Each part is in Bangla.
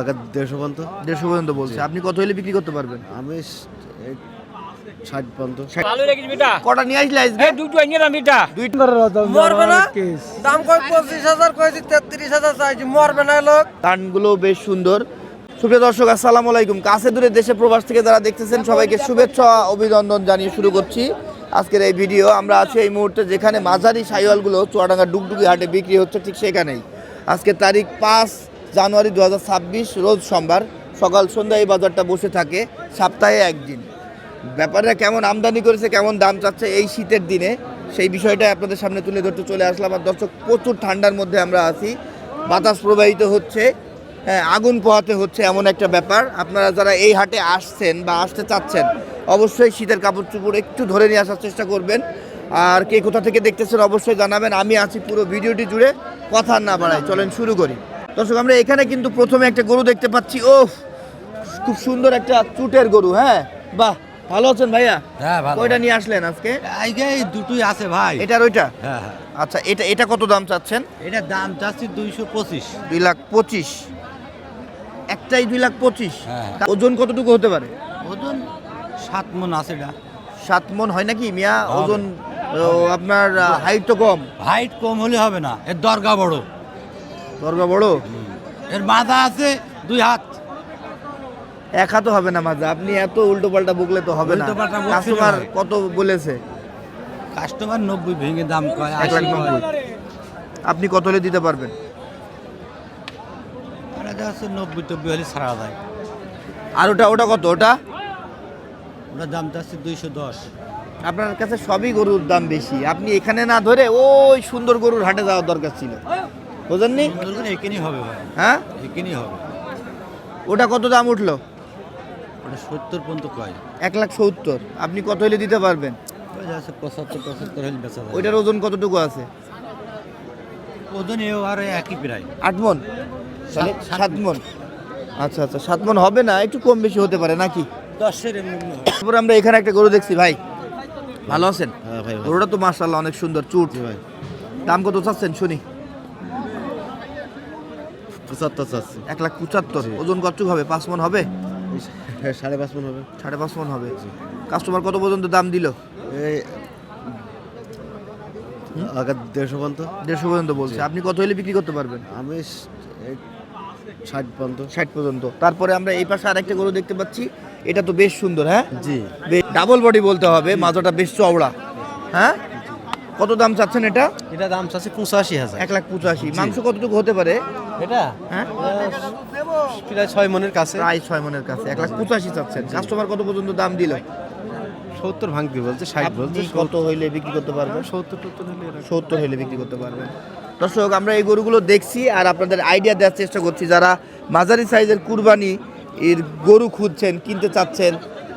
আগে দেড়শো পর্যন্ত? দেড়শো পর্যন্ত বলছে। আপনি কত হলে বিক্রি করতে পারবেন? আমি ষাট পর্যন্ত। ভালো রেখেছি বেটা। কটা নিয়ে আসলে আজকে? দুটো এনে দাম মরবে না? দাম কই পঁচিশ হাজার কয়েছি তেত্রিশ হাজার চাইছি। মরবে না লোক। গানগুলো বেশ সুন্দর। সুপ্রিয় দর্শক আসসালামু আলাইকুম। কাছে দূরে দেশে প্রবাস থেকে যারা দেখতেছেন সবাইকে শুভেচ্ছা অভিনন্দন জানিয়ে শুরু করছি। আজকের এই ভিডিও, আমরা আছি এই মুহূর্তে যেখানে মাঝারি সাইওয়ালগুলো চুয়াডাঙ্গা ডুগডুগি হাটে বিক্রি হচ্ছে ঠিক সেখানেই। আজকে তারিখ পাঁচ জানুয়ারি দু হাজার ছাব্বিশ, রোজ সোমবার, সকাল সন্ধ্যা এই বাজারটা বসে থাকে, সপ্তাহে একদিন। ব্যাপারটা কেমন আমদানি করেছে, কেমন দাম চাচ্ছে এই শীতের দিনে, সেই বিষয়টা আপনাদের সামনে তুলে ধরতে চলে আসলাম। আর দর্শক, প্রচুর ঠান্ডার মধ্যে আমরা আছি, বাতাস প্রবাহিত হচ্ছে হ্যাঁ আগুন পোহাতে হচ্ছে এমন একটা ব্যাপার। আপনারা যারা এই হাটে আসছেন বা আসতে চাচ্ছেন অবশ্যই শীতের কাপড় চুপড় একটু ধরে নিয়ে আসার চেষ্টা করবেন। আর কে কোথা থেকে দেখতেছেন অবশ্যই জানাবেন। আমি আছি পুরো ভিডিওটি জুড়ে কথা না বাড়াই চলেন শুরু করি। দর্শক আমরা এখানে কিন্তু প্রথমে একটা গরু দেখতে পাচ্ছি। ওফ খুব সুন্দর একটা চুটের গরু হ্যাঁ? বাহ ভালো আছেন ভাইয়া? হ্যাঁ ভালো। কয়টা নিয়ে আসলেন আজকে? আজকে এই দুটোই আছে ভাই। এটার ওইটা? হ্যাঁ হ্যাঁ। আচ্ছা এটা এটা কত দাম চাচ্ছেন? এটা দাম চাচ্ছি দুইশো পঁচিশ। দুই লাখ পঁচিশ। একটাই দুই লাখ পঁচিশ। হ্যাঁ। ওজন কতটুকু হতে পারে? ওজন সাত মন আছে এটা। সাত মন হয় নাকি মিয়া? ওজন আপনার হাইট তো কম? হাইট কম হলে হবে না এর দরগা বড়। দরগা বড়? এর মাথা আছে দুই হাত। এক হাতও হবে না মাজা আপনি এত উল্টো পাল্টা বকলে তো হবে না। কাস্টমার কত বলেছে? কাস্টমার নব্বই ভেঙে দাম কয় এক লাখ নব্বই। আপনি কত হলে দিতে পারবেন? নব্বই টব্বই হলে ছাড়া যায়। আর ওটা ওটা কত? ওটা? ওটার দাম চাচ্ছি দুইশো দশ। আপনার কাছে সবই গরুর দাম বেশি। আপনি এখানে না ধরে ওই সুন্দর গরুর হাটে যাওয়ার দরকার ছিল। বুঝেননি? এখানেই হবে ভাই। হ্যাঁ? এখানেই হবে। ওটা কত দাম উঠল? ওটা সত্তর পর্যন্ত কয়। এক লাখ সত্তর। আপনি কত হলে দিতে পারবেন? পঁচাত্তর পঁচাত্তর হলে বেচা যায়। ওইটার ওজন কতটুকু আছে? ওজন এও আর একই প্রায়। আট মন? সাত মন। আচ্ছা আচ্ছা সাত মন হবে না একটু কম বেশি হতে পারে নাকি? দশের তারপরে আমরা এখানে একটা গরু দেখছি ভাই। ভালো আছেন? হ্যাঁ গরুটা তো মার্শাল্লাহ অনেক সুন্দর চুট। ভাই। দাম কত চাচ্ছেন? শুনি। পঁচাত্তর চাচ্ছি। এক লাখ পঁচাত্তর। ওজন কতটুকু হবে? পাঁচ মন হবে? হ্যাঁ, সাড়ে পাঁচ মন হবে। সাড়ে পাঁচ মন হবে। কাস্টমার কত পর্যন্ত দাম দিল? এই আগে দেড়শো পর্যন্ত। দেড়শো পর্যন্ত বলছে। আপনি কত হলে বিক্রি করতে পারবেন? আমি ষাট পর্যন্ত। ষাট পর্যন্ত। তারপরে আমরা এই পাশে আরেকটা গরু দেখতে পাচ্ছি। এটা তো বেশ সুন্দর হ্যাঁ? জি। ডাবল বডি বলতে হবে মাথাটা বেশ চওড়া হ্যাঁ? কত দাম চাচ্ছেন এটা? এটা দাম চাচ্ছে পঁচাশি হাজার। এক লাখ পঁচাশি। মাংস কতটুকু হতে পারে? এটা? হ্যাঁ? প্রায় ছয় মনের কাছে। প্রায় ছয় মনের কাছে এক লাখ পঁচাশি চাচ্ছেন। কাস্টমার কত পর্যন্ত দাম দিল? সত্তর ভাঙতে বলছে ষাট বলছে কত হইলে বিক্রি করতে পারবেন? সত্তর হলে এরকম। সত্তর হলে বিক্রি করতে পারবেন। দর্শক আমরা এই গরুগুলো দেখছি আর আপনাদের আইডিয়া দেওয়ার চেষ্টা করছি। যারা মাঝারি সাইজের কুরবানি এর গরু খুঁজছেন কিনতে চাচ্ছেন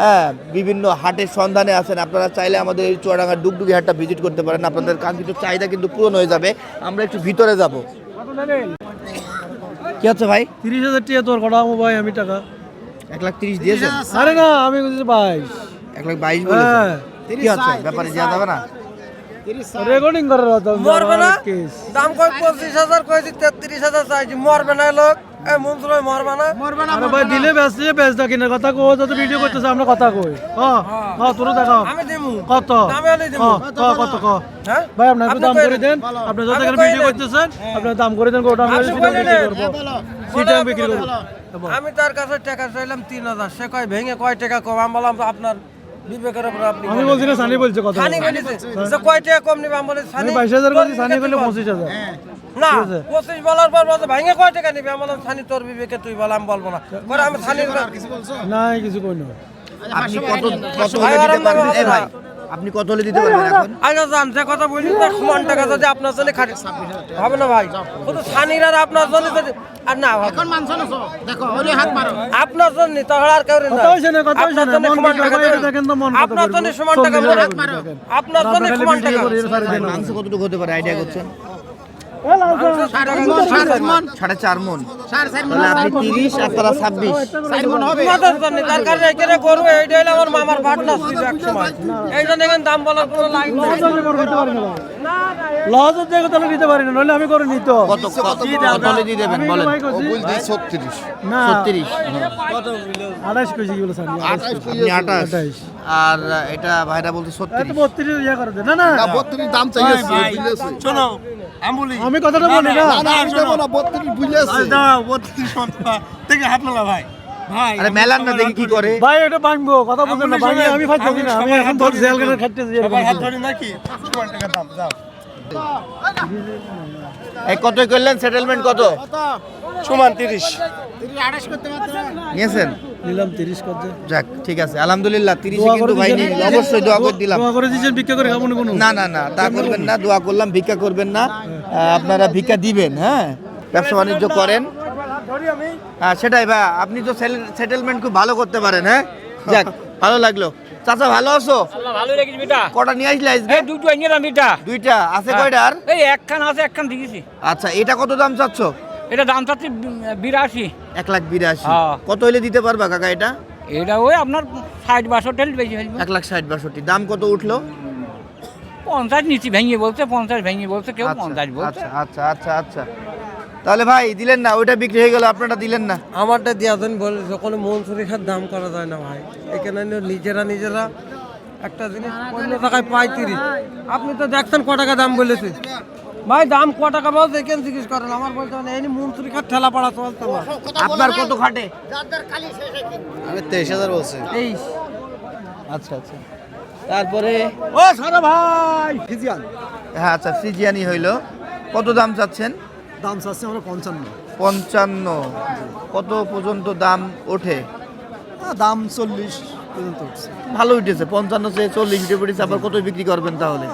হ্যাঁ বিভিন্ন হাটের সন্ধানে আছেন। আপনারা চাইলে আমাদের এই চুয়াডাঙ্গা ডুগডুগি হাটটা ভিজিট করতে পারেন। আপনাদের কাঙ্ক্ষিত চাহিদা কিন্তু পূরণ হয়ে যাবে। আমরা একটু ভিতরে যাব। কি আছে ভাই? তিরিশ হাজার টাকা তোর কটা ভাই আমি টাকা। এক লাখ তিরিশ দিয়েছেন? আরে না আমি বাইশ। এক লাখ বাইশ বলেছেন? হ্যাঁ। কি হচ্ছে? ব্যাপারে দেওয়া যাবে না? রেকর্ডিং করার দাম কয় পঁচিশ হাজার কয়েছি তেত্রিশ হাজার চাইছি। মরবে না লোক? এই মন্ত্র মরবে না? মরবে আরে ভাই দিলে ব্যস্ত ব্যস্ত কিনার কথা কো যত ভিডিও করতেছে আমরা কথা কই। হ্যাঁ হ্যাঁ তোর দেখাও। আমি দিমু। কত? দিমু। হ্যাঁ, কত কত হ্যাঁ? ভাই আপনার একটু দাম। করে দেন। আপনি যত আপনি ভিডিও করতেছেন আপনার দাম করে দেন ওটা আপনি। বিক্রি করব। বিক্রি করব। আমি তার কাছে টাকা চাইলাম তিন হাজার। সে কয় ভেঙে কয় টাকা কম? আমি বললাম আপনার বিবেকের উপর আপনি আমি বলছি না সানি বলছে কথা সানি বলেছে। যে কয় টাকা কম নিবে আমি বলি আমি সানি বাইশ হাজার করছি সানি করলে পঁচিশ না ঠিক আছে। পঁচিশ বলার পর বলছে ভেঙে কয় টাকা নিবে? আমি বললাম সানি তোর বিবেকে তুই বল আমি বলব না। পরে আমি সানি না কিছু কই না আপনি কত কত ভাই, না। আপনি কত হলে দিতে পারবেন এখন? আগে জানতে যে কথা বলি তার সমান টাকা যদি আপনার জন্য খাটি হবে না ভাই। কত সানিরা আর আপনার জন্য যদি আর না এখন মানছ না। দেখো ওরে হাত মারো। আপনার জন্য তাহলে আর কেউ না। কথা হইছে না, কথা হইছে না। মন সমান কথা টাকা দেখেন তো মন কথা আপনার জন্য সমান টাকা মারো। আপনার জন্য সমান টাকা। মাংস কতটুকু হতে পারে? আইডিয়া করছেন? সাড়ে চার মন তাহলে আপনি তিরিশ আর তারা ছাব্বিশ তার কারণে এখানে গরু এইটা হলো আমার মামার পার্টনার ছিল এক সময় এই জন্য এখানে দাম বলার কোনো লাইন লজের জায়গা তাহলে নিতে পারি না নইলে আমি করে নিত কত কত দিয়ে দেবেন বলেন না স্যার আর এটা ভাইরা বলতে বত্রিশ ইয়ে করে দে না না বত্রিশ দাম চাইছে শোনো আমি কথাটা বলি না আমি দেবো না বত্রিশ বুঝেছে দাও বত্রিশ থেকে হাত মেলা ভাই। ভাই আরে মেলান না দেখি কি করে। ভাই এটা ভাঙবো কথা না। আমি না আমি এখন ধর জেল ভাই হাত ধরে নাকি? সমান টাকা দাম যাও। এই কত করলেন সেটেলমেন্ট কত? সমান তিরিশ। নিয়েছেন? নিলাম তিরিশ করতে যাক ঠিক আছে। আলহামদুলিল্লাহ তিরিশে কিন্তু ভাই নিন অবশ্যই দোয়া করে দিলাম। দোয়া করে দিয়েছেন ভিক্ষা করে খাব না কোনো? না না না তা করবেন না দোয়া করলাম ভিক্ষা করবেন না। আপনারা ভিক্ষা দিবেন হ্যাঁ? ব্যবসা বাণিজ্য করেন। হ্যাঁ সেটাই ভাই আপনি তো সেটেলমেন্ট খুব ভালো করতে পারেন হ্যাঁ? যাক ভালো লাগল। চাচা ভালো আছো? ভালো রেখেছি বেটা। কটা নিয়ে আসলে আজকে? এই দুটো নিলাম এটা দুইটা। আছে কয়টা আর এই একখান আছে একখান দিয়েছি। আচ্ছা এটা কত দাম চাচ্ছ? এটা দাম চাচ্ছি বিরাশি। এক লাখ বিরাশি। হ্যাঁ। কত হলে দিতে পারবা কাকা এটা? এটা ওই আপনার ষাট বাষট্টি হলে বেশি ফেলবে এক লাখ ষাট বাষট্টি। দাম কত উঠল? পঞ্চাশ নিচি ভেঙে বলছে পঞ্চাশ ভেঙে বলছে কেউ আচ্ছা, পঞ্চাশ বলছে। আচ্ছা আচ্ছা আচ্ছা আচ্ছা। তাহলে ভাই দিলেন না ওইটা বিক্রি হয়ে গেল আপনারা দিলেন না। আমারটা দিয়া দেন বলে যখন মন শরীরের দাম করা যায় না ভাই। এখানে নিজেরা নিজেরা একটা জিনিস পনেরো টাকায় পাই তিরিশ আপনি তো দেখছেন ক টাকা দাম বলেছে। ভাই দাম ক টাকা বলছে? এখানে জিজ্ঞেস করেন আমার বলতে হবে না, এই মন শরীর ঠেলা পাড়া চলতে আপনার কত খাটে? আমি তেইশ হাজার বলছি। এই আচ্ছা আচ্ছা। তারপরে? ও সারা ভাই! ফিজিয়ান। হ্যাঁ আচ্ছা ফ্রিজিয়ানি হইল। কত দাম চাচ্ছেন? দাম চাচ্ছে আমরা পঞ্চান্ন। পঞ্চান্ন। কত পর্যন্ত দাম ওঠে? দাম চল্লিশ। পর্যন্ত উঠছে। ভালো উঠেছে পঞ্চান্ন থেকে চল্লিশ উঠে পড়েছে আবার কত বিক্রি করবেন তাহলে?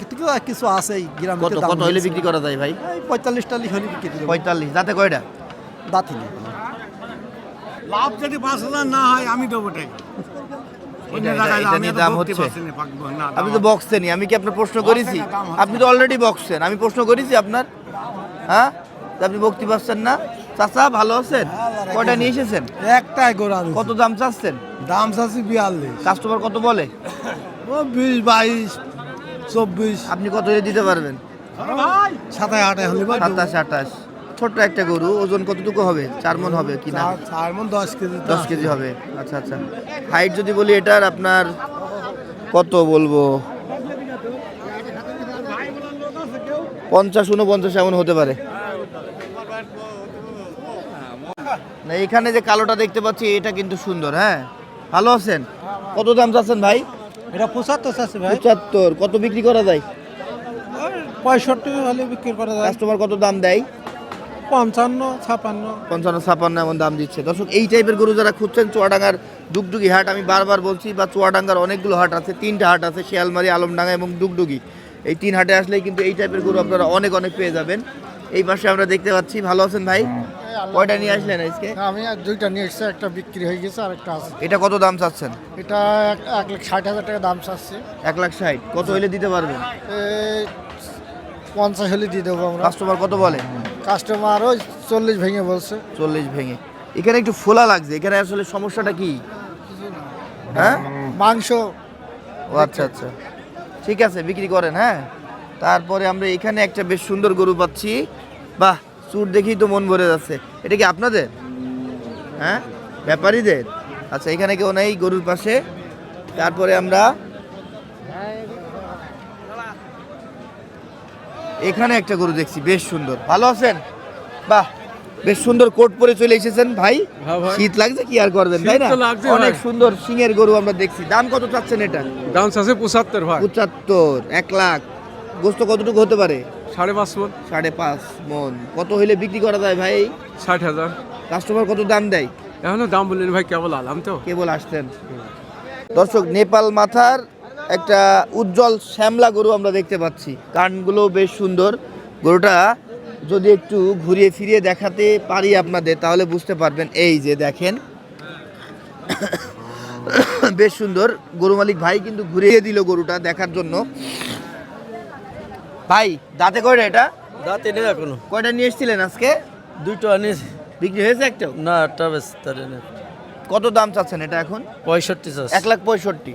কিন্তু কিছু আছে গ্রামে কত কত হইলে বিক্রি করা যায় ভাই? পঁয়তাল্লিশ টাল্লিশ হলে বিক্রি পঁয়তাল্লিশ যাতে কয়টা? দাঁতি নেই। লাভ যদি পাঁচ হাজার না হয় আমি দেবো টাকা। আপনি তো বক্সেনই আমি কি আপনার প্রশ্ন করেছি? আপনি তো অলরেডি বক্সেন আমি প্রশ্ন করেছি আপনার। হ্যাঁ? তা আপনি বক্তি পাচ্ছেন না? চাচা ভালো আছেন? কয়টা নিয়ে এসেছেন? একটাই গোড়া কত দাম চাচ্ছেন? দাম চাচ্ছি বিয়াল্লিশ। কাস্টমার কত বলে? ও বিশ বাইশ চব্বিশ। আপনি কত দিতে পারবেন? সাতাশ আটাশ হলে সাতাশ আঠাশ। ছোট্ট একটা গরু ওজন কতটুকু হবে? চার মন হবে কি না? চার মন দশ কেজি। দশ কেজি হবে। আচ্ছা আচ্ছা। হাইট যদি বলি এটার আপনার কত বলব? পঞ্চাশ উনপঞ্চাশ এমন হতে পারে। না এখানে যে কালোটা দেখতে পাচ্ছি এটা কিন্তু সুন্দর হ্যাঁ? ভালো আছেন? কত দাম চাচ্ছেন ভাই? এটা পঁচাত্তর চাচ্ছে ভাই। পঁচাত্তর কত বিক্রি করা যায়? পঁয়ষট্টি হলে বিক্রি করা যায়। কাস্টমার কত দাম দেয়? পঞ্চান্ন ছাপান্ন। পঞ্চান্ন ছাপান্ন এমন দাম দিচ্ছে। দর্শক এই টাইপের গরু যারা খুঁজছেন চুয়াডাঙ্গার ডুগডুগি হাট আমি বারবার বলছি বা চুয়াডাঙ্গার অনেকগুলো হাট আছে তিনটা হাট আছে শিয়ালমারি আলমডাঙ্গা এবং ডুগডুগি এই তিন হাটে আসলেই কিন্তু এই টাইপের গরু আপনারা অনেক অনেক পেয়ে যাবেন। এই পাশে আমরা দেখতে পাচ্ছি ভালো আছেন ভাই? কয়টা নিয়ে আসলেন আজকে? আমি আর দুইটা নিয়ে এসেছি একটা বিক্রি হয়ে গেছে আর একটা আছে। এটা কত দাম চাচ্ছেন? এটা এক- লাখ ষাট হাজার টাকা দাম চাচ্ছি। এক লাখ ষাট। কত হইলে দিতে পারবেন? এই পঞ্চাশ হলে দিয়ে দেবো আমরা। কাস্টমার কত বলে? কাস্টমার ওই চল্লিশ ভেঙে বলছে। চল্লিশ ভেঙে। এখানে একটু ফোলা লাগছে এখানে আসলে সমস্যাটা কি? হ্যাঁ? মাংস। ও আচ্ছা আচ্ছা। ঠিক আছে বিক্রি করেন হ্যাঁ? তারপরে আমরা এখানে একটা বেশ সুন্দর গরু পাচ্ছি। বাহ চুর দেখেই তো মন ভরে যাচ্ছে। এটা কি আপনাদের? হ্যাঁ? ব্যাপারীদের? আচ্ছা এখানে কেউ নেই গরুর পাশে। তারপরে আমরা এখানে একটা গরু দেখছি বেশ সুন্দর। ভালো আছেন? বাহ বেশ সুন্দর কোট পরে চলে এসেছেন ভাই। শীত লাগছে কি আর করবেন তাই না? অনেক সুন্দর সিংয়ের গরু আমরা দেখছি। দাম কত চাচ্ছেন এটা? দাম আছে পঁচাত্তর ভাই। পঁচাত্তর এক লাখ। গোস্ত কতটুকু হতে পারে? সাড়ে পাঁচ মন। সাড়ে পাঁচ মন। কত হইলে বিক্রি করা যায় ভাই? ষাট হাজার। কাস্টমার কত দাম দেয়? এখনও দাম বললেন ভাই কেবল আলাম তো। কেবল আসতেন দর্শক নেপাল মাথার একটা উজ্জ্বল শ্যামলা গরু আমরা দেখতে পাচ্ছি। কানগুলো বেশ সুন্দর। গরুটা যদি একটু ঘুরিয়ে ফিরিয়ে দেখাতে পারি আপনাদের তাহলে বুঝতে পারবেন। এই যে দেখেন। বেশ সুন্দর। গরু মালিক ভাই কিন্তু ঘুরিয়ে দিল গরুটা দেখার জন্য। ভাই দাঁতে করে এটা? দাঁতে নেই এখনও। কয়টা নিয়ে এসেছিলেন আজকে? দুটো আনিস বিক্রি হয়েছে একটা না একটা বেশ কত দাম চাচ্ছেন এটা এখন? পঁয়ষট্টি এক লাখ পঁয়ষট্টি।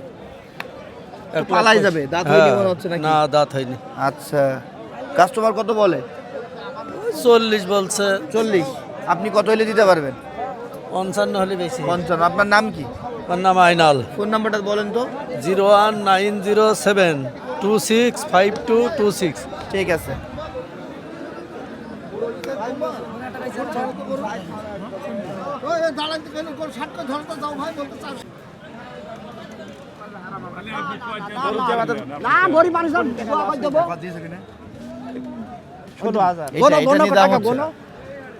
পালাই যাবে দাঁত হয়নি মনে হচ্ছে নাকি? না দাঁত হয়নি। আচ্ছা। কাস্টমার কত বলে? চল্লিশ বলছে। চল্লিশ। আপনি কত হলে দিতে পারবেন? পঞ্চান্ন হলে বেশি। পঞ্চান্ন। আপনার নাম কি? ওর নাম আইনাল। ফোন নাম্বারটা বলেন তো। Zero one nine zero seven. Two six five two two six ঠিক আছে।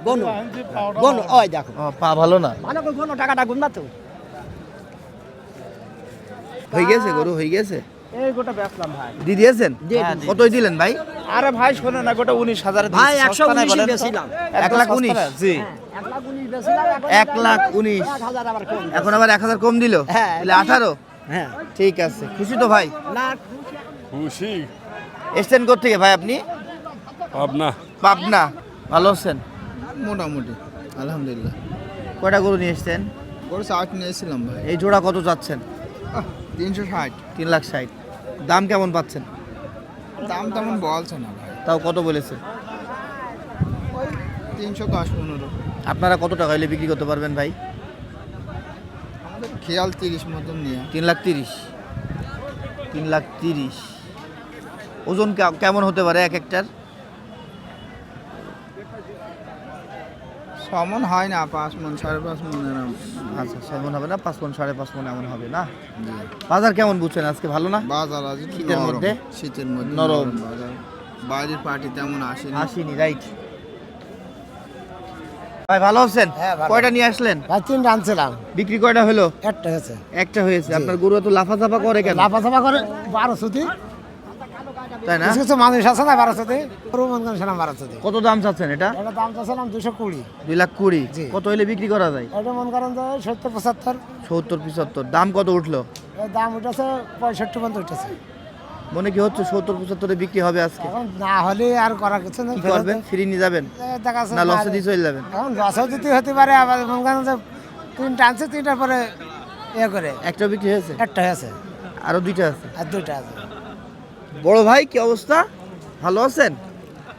গনু গনু ওই দেখো। পা ভালো না। টাকাটা গুন না তো হয়ে গেছে গরু হয়ে গেছে? এই গোটা বেচলাম ভাই। দিয়ে দিয়েছেন? কতই দিলেন ভাই? আরে ভাই শোনো না গোটা উনিশ হাজার ভাই একশো উনিশ বেছিলাম। এক লাখ উনিশ? জি। এক লাখ উনিশ বেছিলাম এক লাখ উনিশ। এখন আবার এক হাজার কম দিল? হ্যাঁ। তাহলে আঠারো? হ্যাঁ। ঠিক আছে। খুশি তো ভাই? না খুশি। এসছেন থেকে ভাই আপনি? পাবনা। পাবনা। ভালো আছেন? মোটামুটি আলহামদুলিল্লাহ। কয়টা গরু নিয়ে এসছেন? গরু চাট নিয়েছিলাম ভাই। এই জোড়া কত চাচ্ছেন তিনশো ষাট। তিন লাখ ষাট। দাম কেমন পাচ্ছেন? দাম তেমন বলছে না ভাই। তাও কত বলেছে? তিনশো দশ পনেরো। আপনারা কত টাকা হলে বিক্রি করতে পারবেন ভাই? আমাদের খেয়াল তিরিশ মতন নিয়ে। তিন লাখ তিরিশ। তিন লাখ তিরিশ। ওজন কেমন হতে পারে এক একটার সমন হয় না পাঁচ মন সাড়ে পাঁচ মন আচ্ছা সেমন হবে না পাঁচ মন সাড়ে পাঁচ মন এমন হবে না? বাজার কেমন বুঝছেন আজকে ভালো না? বাজার আজ একটু শীতের নরম। মধ্যে? শীতের মধ্যে নরম। বাজার। বাইরের পার্টি তেমন আসেনি। আসিনি রাইট ভাই ভালো আছেন? হ্যাঁ, ভালো। কয়টা নিয়ে আসলেন? ভাই তিনটা আনছিলাম। বিক্রি কয়টা হলো? একটা হয়েছে। একটা হয়েছে। আপনার গরু এত লাফাচাফা করে কেন? লাফাচাফা করে বারো সুতি তাই না? কিছু মানুষ আছে না বারো সুতি গরু মন করেছিলাম বারো সুতি কত দাম চাচ্ছেন এটা? এটা দাম চাচ্ছিলাম দুশো কুড়ি। দুই লাখ কুড়ি। কত হলে বিক্রি করা যায়? এটা মন করেন যে সত্তর পঁচাত্তর। সত্তর পিছাত্তর দাম কত উঠল? দাম উঠেছে পঁয়ষট্টি পর্যন্ত উঠেছে। মনে কি হচ্ছে সত্তর পঁচাত্তরে বিক্রি হবে আজকে? না হলে আর করা কিছু কি করবেন? ফিরে নিয়ে যাবেন? না না লসে দিয়ে চলে যাবেন? এখন লসও দিতে হতে পারে আবার মন করেন যে তিনটা আনছে তিনটার পরে ইয়ে করে। একটা বিক্রি হয়েছে? একটা হয়েছে। আরও দুইটা আছে? আর দুইটা আছে। বড় ভাই কি অবস্থা? ভালো আছেন?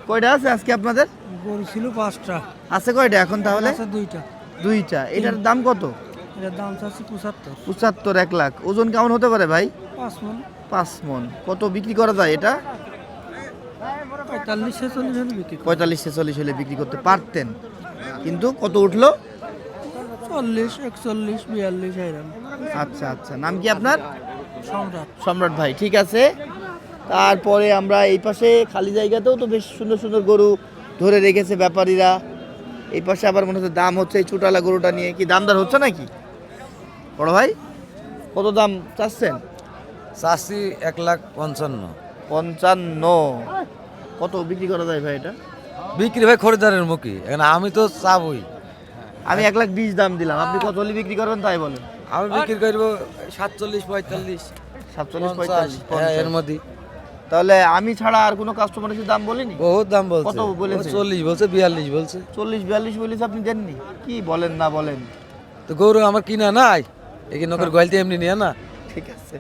কয়টা আছে আজকে আপনাদের? গরু ছিল পাঁচটা। আছে কয়টা এখন তাহলে? দুইটা। দুইটা। এটার দাম কত? এটার দাম চাচ্ছি পঁচাত্তর। পঁচাত্তর এক লাখ। ওজন কেমন হতে পারে ভাই? পাঁচ মন। পাঁচ মন। কত বিক্রি করা যায় এটা? পঁয়তাল্লিশ ছেচল্লিশ হলে বিক্রি পঁয়তাল্লিশ ছেচল্লিশ হলে বিক্রি করতে পারতেন। কিন্তু কত উঠল? চল্লিশ একচল্লিশ বিয়াল্লিশ আচ্ছা আচ্ছা। নাম কি আপনার? সম্রাট। সম্রাট ভাই ঠিক আছে। তারপরে আমরা এই পাশে খালি জায়গাতেও তো বেশ সুন্দর সুন্দর গরু ধরে রেখেছে ব্যাপারীরা। এই পাশে আবার মনে হচ্ছে দাম হচ্ছে এই চুটালা গরুটা নিয়ে। কি দামদার হচ্ছে নাকি? বড় ভাই কত দাম চাচ্ছেন? চাষি এক লাখ পঞ্চান্ন। পঞ্চান্ন। কত বিক্রি করা যায় ভাই এটা? বিক্রি ভাই খরিদারের মুখী। এখন আমি তো চাবই। আমি এক লাখ বিশ দাম দিলাম। আপনি কত হলে বিক্রি করবেন তাই বলেন। আমি বিক্রি করব সাতচল্লিশ পঁয়তাল্লিশ। সাতচল্লিশ পঁয়তাল্লিশ হ্যাঁ, এর। মধ্যে তাহলে আমি ছাড়া আর কোনো কাস্টমার এসে দাম বলিনি? বহুত দাম বলছে। কত বলেছে? চল্লিশ বলছে বিয়াল্লিশ বলছে। চল্লিশ বিয়াল্লিশ বলেছে আপনি দেননি? কি বলেন না বলেন? তো গরু আমার কিনা নাই এই নকর গোয়ালতে এমনি নিয়ে না। ঠিক আছে।